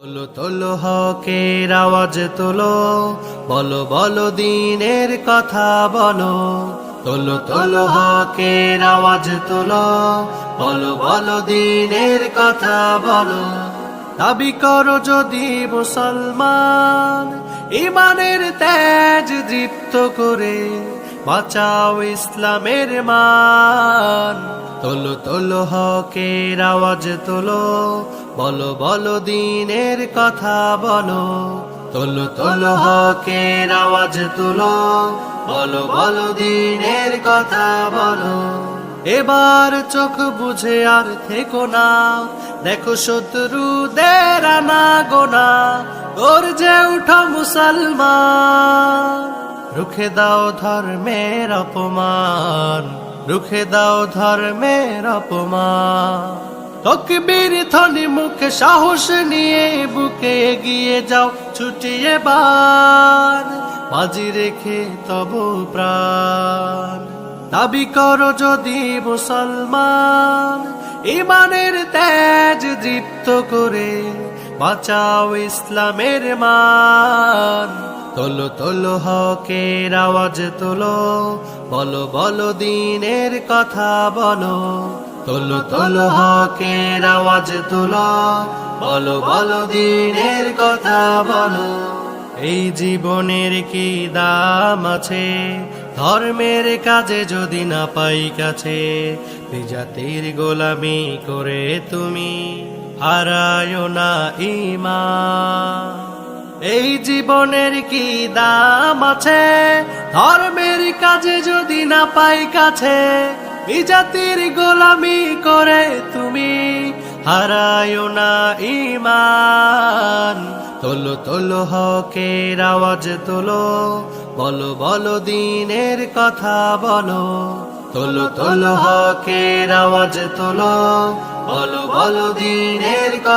তোলো তোলো হকের আওয়াজ তোলো, বলো বলো দিনের কথা বলো। তোলো তোলো হকের আওয়াজ তোলো, বলো বলো দিনের কথা বলো। দাবি করো যদি মুসলমান, ইমানের তেজ দীপ্ত করে বাঁচাও ইসলামের মান। তোলো তোলো হকের আওয়াজ তোলো বলো বলো দিনের কথা বলো। তোলো তোলো হকের আওয়াজ, তোলো। বলো বলো দিনের কথা বলো। এবার চোখ বুঝে আর থেকো না। দেখো শত্রুদের আনা গোনা। ওর যে উঠো মুসলমান। রুখে দাও ধর্মের অপমান। রুখে দাও ধর্মের অপমান। তকবীর ধ্বনি মুখে সাহস নিয়ে বুকে এগিয়ে যাও, ছুটিয়ে বার বাজি রেখে তব প্রাণ। দাবি করো যদি মুসলমান, ইমানের তেজ দীপ্ত করে বাঁচাও ইসলামের মান। তোলো তোলো হকের আওয়াজ তোলো, বলো বলো দিনের কথা বলো। তোলো তোলো হকের আওয়াজ তোলো, বলো বলো দিনের কথা বলো। এই জীবনের কি দাম আছে? ধর্মের কাজে যদি না পাই কাছে বিজাতির গোলামি করে তুমি হারায় না ইমা এই জীবনের কি দাম আছে? ধর্মের কাজে যদি না পাই কাছে বিজাতির গোলামি করে তুমি, হারায় না ইমান তোলো তোলো, হকের আওয়াজ তোলো, বলো বলো, দিনের কথা বলো। তোলো তোলো, হকের আওয়াজ তোলো, বলো বলো, দিনের কথা